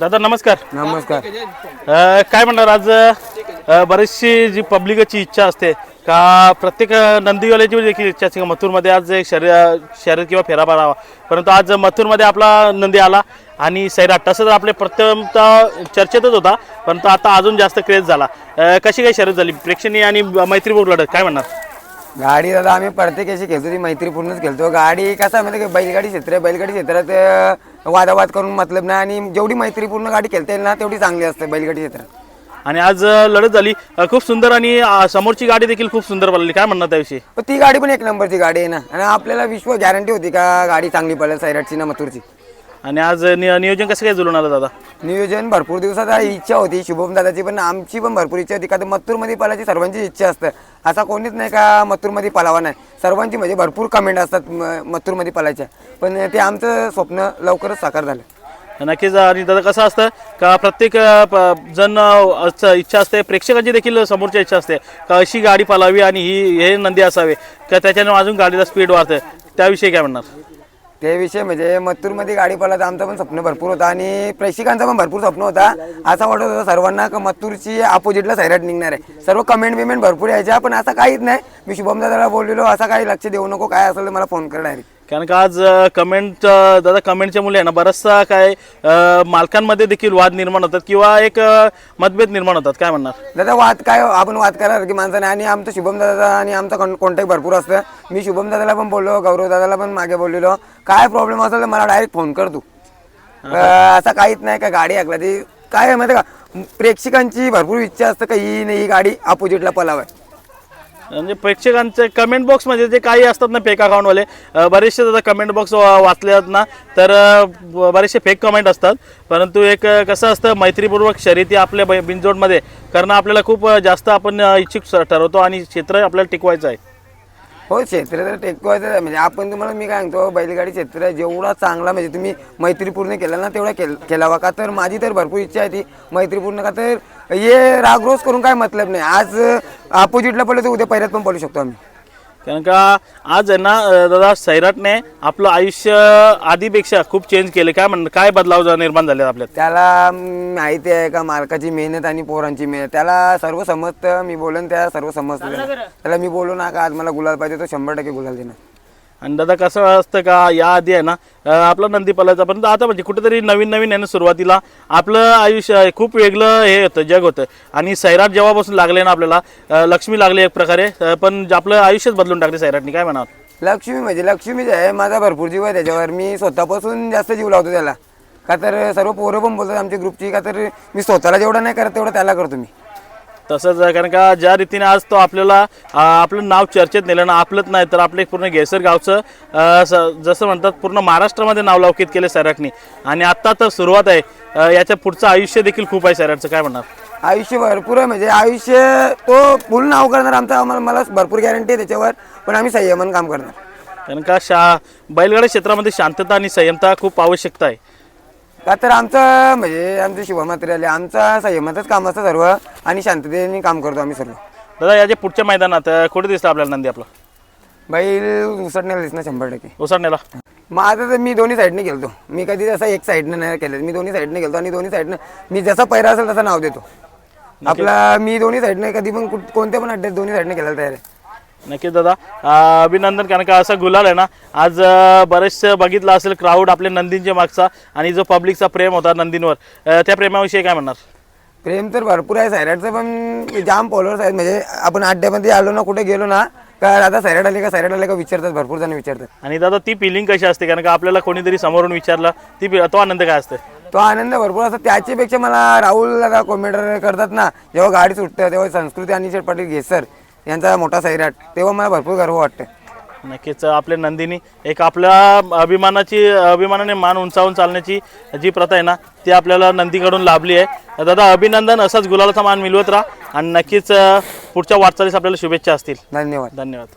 दादा नमस्कार. नमस्कार. अ, काय म्हणणार आज? अ, बरीचशी जी पब्लिकची इच्छा असते का प्रत्येक नंदीवाल्याची देखील इच्छा असते का मथुरमध्ये आज एक शर्य शर्यत किंवा फेरा मारावा परंतु आज मथुरमध्ये आपला नंदी आला आणि सैराट तसं तर आपले प्रथमतः चर्चेतच होता परंतु आता अजून जास्त क्रेज झाला. अ, कशी काय शर्यत झाली? प्रेक्षणीय आणि मैत्रीपूर्ण लढत काय म्हणणार? गाडी दादा आम्ही प्रत्येक अशी खेळतो ती मैत्रीपूर्णच खेळतो. गाडी कसं आहे माहिती आहे का? बैलगाडी क्षेत्र आहे बैलगाडी क्षेत्रात अं, वादावाद करून मतलब नाही आणि जेवढी मैत्रीपूर्ण गाडी खेळता येईल ना तेवढी चांगली असते बैलगाडी क्षेत्रात आणि आज अ, लढत झाली. अ, खूप सुंदर आणि अ, समोरची गाडी देखील खूप सुंदर बनली काय म्हणणार त्याविषयी? पण ती गाडी पण एक नंबरची गाडी आहे ना. आणि आपल्याला विश्व गॅरंटी होती का गाडी चांगली पडेल सैराटची ना मथुरची? आणि आज नि- नियोजन कसं काय जुळून आलं दादा? नियोजन भरपूर दिवसात इच्छा होती शुभम दादाची पण आमची पण भरपूर इच्छा होती का तर मथुरमध्ये पळायची सर्वांची इच्छा असतं. असा कोणीच नाही का मथुरमध्ये पळावा नाही. सर्वांची म्हणजे भरपूर कमेंट असतात म- मथुरमध्ये पळायच्या पण ते आमचं स्वप्न लवकरच साकार झालं. नक्कीच आणि दादा कसं असतं का प्रत्येक अ, प- जण अ, असं इच्छा असते. प्रेक्षकांची देखील समोरची इच्छा असते का अशी गाडी पालावी आणि ही हे नंदी असावे. का त्याच्याने अजून गाडीला स्पीड वाढते. त्याविषयी काय म्हणणार? ते विषय म्हणजे मथुरमध्ये गाडी पळायचं आमचं पण स्वप्न भरपूर होता आणि प्रेक्षकांचा पण भरपूर स्वप्न होता. असं वाटत होतं सर्वांना का मथुरची अपोजिटला सैराट निघणार आहे. सर्व कमेंट बिमेंट भरपूर यायच्या पण असं काहीच नाही. मी शुभम दादाला बोललेलो असं काही लक्ष देऊ नको काय असेल तर मला फोन करणार आहे कारण का आज कमेंट दादा कमेंटच्या मुले आहे ना बराचसा काय मालकांमध्ये देखील वाद निर्माण होतात किंवा एक मतभेद निर्माण होतात. काय म्हणणार? दादा वाद काय आपण वाद करा की माणसाने आणि आमचं शुभम दादा आणि आमचा कॉन्टॅक्ट भरपूर असतं. मी शुभम दादाला पण बोललो गौरव दादाला पण मागे बोललेलो. काय प्रॉब्लेम असेल तर मला डायरेक्ट फोन कर तू. असं काहीच नाही का गाडी ऐकला ती. काय आहे माहिती का? प्रेक्षकांची भरपूर इच्छा असतं का ही नाही ही गाडी अपोजिटला पलावाय म्हणजे प्रेक्षकांचे कमेंट बॉक्समध्ये जे काही असतात ना फेक अकाउंटवाले बरेचसे दादा कमेंट बॉक्स वाचले आहेत ना तर ब- बरेचसे फेक कमेंट असतात. परंतु एक कसं असतं मैत्रीपूर्वक शर्यती आपल्या ब बिनजोडमध्ये करणं आपल्याला खूप जास्त आपण इच्छुक ठरवतो आणि क्षेत्र आपल्याला टिकवायचं आहे. हो क्षेत्र तर टेकवायचं आहे. म्हणजे आपण तुम्हाला मी काय सांगतो बैलगाडी क्षेत्र जेवढा चांगला म्हणजे तुम्ही मैत्रीपूर्ण केला ना तेवढा केल केलावा का? तर माझी तर भरपूर इच्छा आहे ती मैत्रीपूर्ण का? तर हे रागरोज करून काय मतलब नाही. आज अपोजिटला पडलं तर उद्या पहिल्यात पण पडू शकतो आम्ही. कारण का आज आहे ना अ, दादा सैराटने आपलं आयुष्य आधीपेक्षा खूप चेंज केलं. काय म्हण काय बदलाव जा- निर्माण झाले आपल्यात? त्याला म, माहिती आहे का मालकाची मेहनत आणि पोरांची मेहनत. त्याला सर्व समजतं. मी बोलन त्या सर्व समजतं. त्याला. त्याला मी बोलू ना का आज मला गुलाल पाहिजे तो शंभर टक्के गुलाल देणार. आणि दादा कसं असतं का या आधी आहे ना आपलं नंदी पलायचा परंतु आता म्हणजे कुठेतरी नवीन नवीन आहे ना सुरुवातीला आपलं आयुष्य खूप वेगळं हे होतं जग होतं. आणि सैराट जेव्हापासून लागले ना आपल्याला लक्ष्मी लागली एक प्रकारे पण जे आपलं आयुष्यच बदलून टाकले सैराटनी काय म्हणाल लक्ष्मी म्हणजे लक्ष्मी जे आहे माझा भरपूर जीव आहे त्याच्यावर मी स्वतःपासून जास्त जीव लावतो त्याला. का तर सर्व पोरं पण बोलतात आमच्या ग्रुपची का तर मी स्वतःला जेवढं नाही करत तेवढं त्याला करतो मी. तसंच कारण का ज्या रीतीने आज तो आपल्याला आपलं नाव चर्चेत नेलं ना आपलंच नाही तर आपलं एक पूर्ण घेसर गावचं स- जसं म्हणतात पूर्ण महाराष्ट्रामध्ये नाव लौकित केलं सैराटनी. आणि आत्ता तर सुरुवात आहे याच्या पुढचं आयुष्य देखील खूप आहे सैराटचं. काय म्हणणार? आयुष्य भरपूर आहे म्हणजे आयुष्य तो फुल नाव करणार आमचा आम्हाला मला भरपूर गॅरंटी आहे त्याच्यावर पण आम्ही संयमन काम करणार. कारण का शा बैलगाडी क्षेत्रामध्ये शांतता आणि संयमता खूप आवश्यकता आहे. का तर आमचं म्हणजे आमचं शिवमात्र आले आमचा संयमातच काम असतं सर्व. आणि शांततेने काम करतो आम्ही सर्व. दादा याच्या पुढच्या मैदानात अ, कुठे दिसतं आपल्याला नंदी आपला? बैल उसटण्याला दिसणार शंभर टक्के. उसरण्याला? माझं तर मी दोन्ही साईडने खेळतो मी कधी जसं एक साईडनं नाही केलं. मी दोन्ही साईडने खेळतो आणि दोन्ही साईडनं मी जसा पैरा असेल तसं नाव देतो. आपला मी दोन्ही साईडने कधी पण कुठ- कोणत्या पण अड्ड्यात दोन्ही साईडने खेळायला तयार आहे. नक्कीच दादा. अभिनंदन कारण का असा गुलाल आहे ना आज बरेचसं बघितलं असेल क्राऊड आपल्या नंदींच्या मागचा आणि जो पब्लिकचा प्रेम होता नंदींवर. त्या प्रेमाविषयी काय म्हणणार? प्रेम तर भरपूर आहे सैराटचं पण जाम फॉलोअर्स आहेत. म्हणजे आपण अड्ड्यामध्ये आलो ना कुठे गेलो ना का आता सैराट आले का सैराट आले का विचारतात भरपूर जण विचारतात. आणि दादा ती फिलिंग कशी असते? कारण का आपल्याला कोणीतरी समोरून विचारलं ती तो आनंद काय असते तो आनंद भरपूर असतो. त्याच्यापेक्षा मला राहुल दादा कॉमेंटर करतात ना जेव्हा गाडी सुटते तेव्हा संस्कृती आणि पाटील घेसर यांचा मोठा सैराट तेव्हा मला भरपूर गर्व वाटतं नक्कीच आपल्या नंदिनी एक आपल्या अभिमानाची अभिमानाने मान उंचावून चालण्याची जी प्रथा आहे ना ती आपल्याला नंदीकडून लाभली आहे. दादा अभिनंदन असाच गुलालाचा मान मिळवत राहा. आणि नक्कीच पुढच्या वाटचालीस आपल्याला शुभेच्छा असतील. धन्यवाद. धन्यवाद.